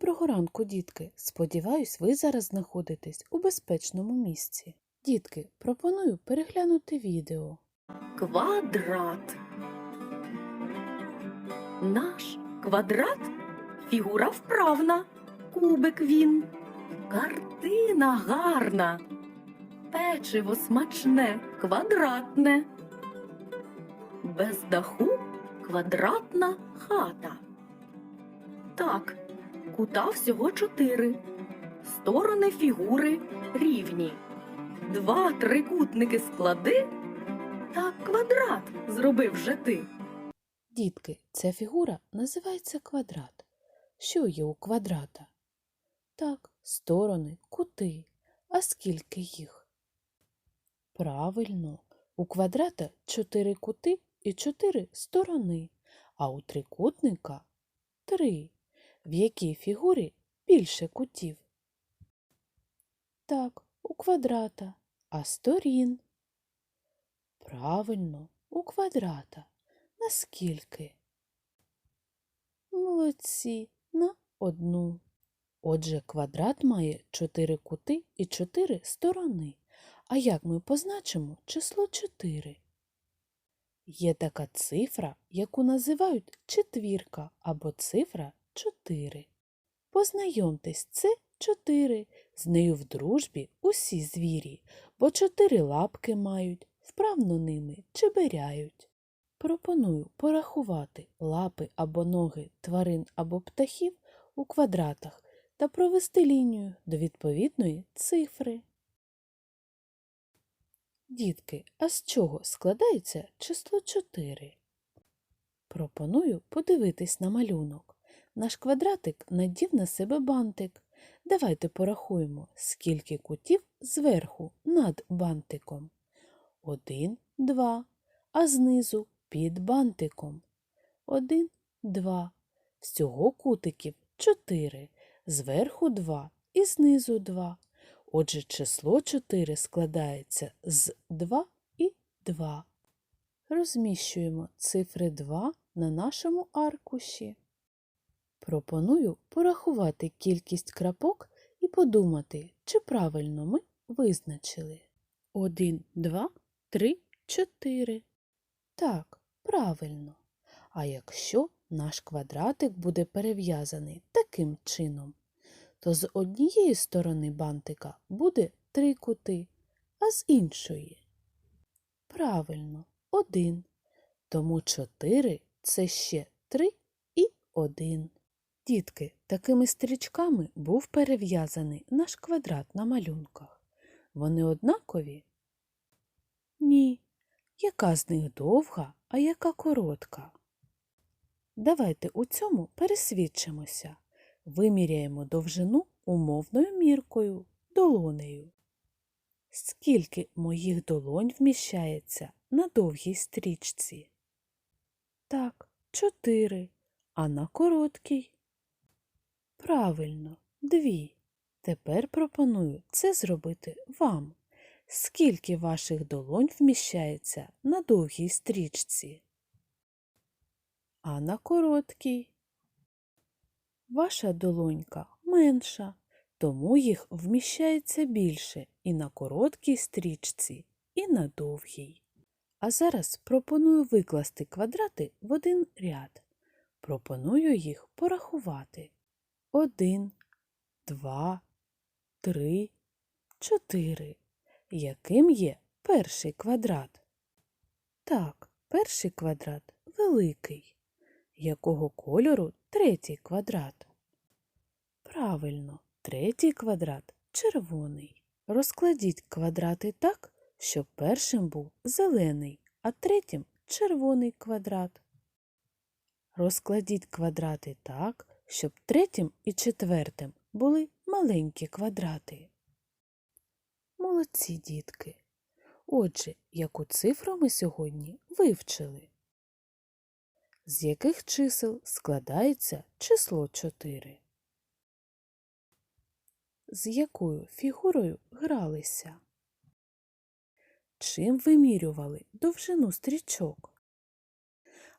Доброго ранку, дітки! Сподіваюсь, ви зараз знаходитесь у безпечному місці. Дітки, пропоную переглянути відео. Квадрат. Наш квадрат фігура вправна. Кубик він. Картина гарна. Печиво смачне, квадратне. Без даху квадратна хата. Так, кута всього чотири. Сторони фігури рівні. Два трикутники склади так квадрат зробив же ти. Дітки, ця фігура називається квадрат. Що є у квадрата? Так, сторони, кути. А скільки їх? Правильно, у квадрата чотири кути і чотири сторони, а у трикутника три. В якій фігурі більше кутів? Так, у квадрата, а сторін? Правильно, у квадрата. Наскільки? Молодці, на одну. Отже, квадрат має чотири кути і чотири сторони. А як ми позначимо число 4? Є така цифра, яку називають четвірка або цифра 4. Познайомтесь, це 4. З нею в дружбі усі звірі, бо чотири лапки мають, вправно ними чеберяють. Пропоную порахувати лапи або ноги тварин або птахів у квадратах та провести лінію до відповідної цифри. Дітки, а з чого складається число 4? Пропоную подивитись на малюнок. Наш квадратик надів на себе бантик. Давайте порахуємо, скільки кутів зверху над бантиком. Один, два, а знизу під бантиком. Один, два. Всього кутиків чотири. Зверху два і знизу два. Отже, число 4 складається з 2 і 2. Розміщуємо цифри 2 на нашому аркуші. Пропоную порахувати кількість крапок і подумати, чи правильно ми визначили. 1, 2, 3, 4. Так, правильно. А якщо наш квадратик буде перев'язаний таким чином, то з однієї сторони бантика буде три кути, а з іншої. Правильно, один. Тому чотири це ще три і один. Дітки, такими стрічками був перев'язаний наш квадрат на малюнках. Вони однакові? Ні. Яка з них довга, а яка коротка? Давайте у цьому пересвідчимося. Виміряємо довжину умовною міркою, долонею. Скільки моїх долонь вміщається на довгій стрічці? Так, чотири, а на короткій? Правильно, дві. Тепер пропоную це зробити вам. Скільки ваших долонь вміщається на довгій стрічці? А на короткій? Ваша долонька менша, тому їх вміщається більше і на короткій стрічці, і на довгій. А зараз пропоную викласти квадрати в один ряд. Пропоную їх порахувати. Один, два, три, чотири. Яким є перший квадрат? Так, перший квадрат великий. Якого кольору третій квадрат? Правильно, третій квадрат червоний. Розкладіть квадрати так, щоб першим був зелений, а третім червоний квадрат. Розкладіть квадрати так, щоб третім і четвертим були маленькі квадрати. Молодці дітки. Отже, яку цифру ми сьогодні вивчили? З яких чисел складається число 4? З якою фігурою гралися? Чим вимірювали довжину стрічок?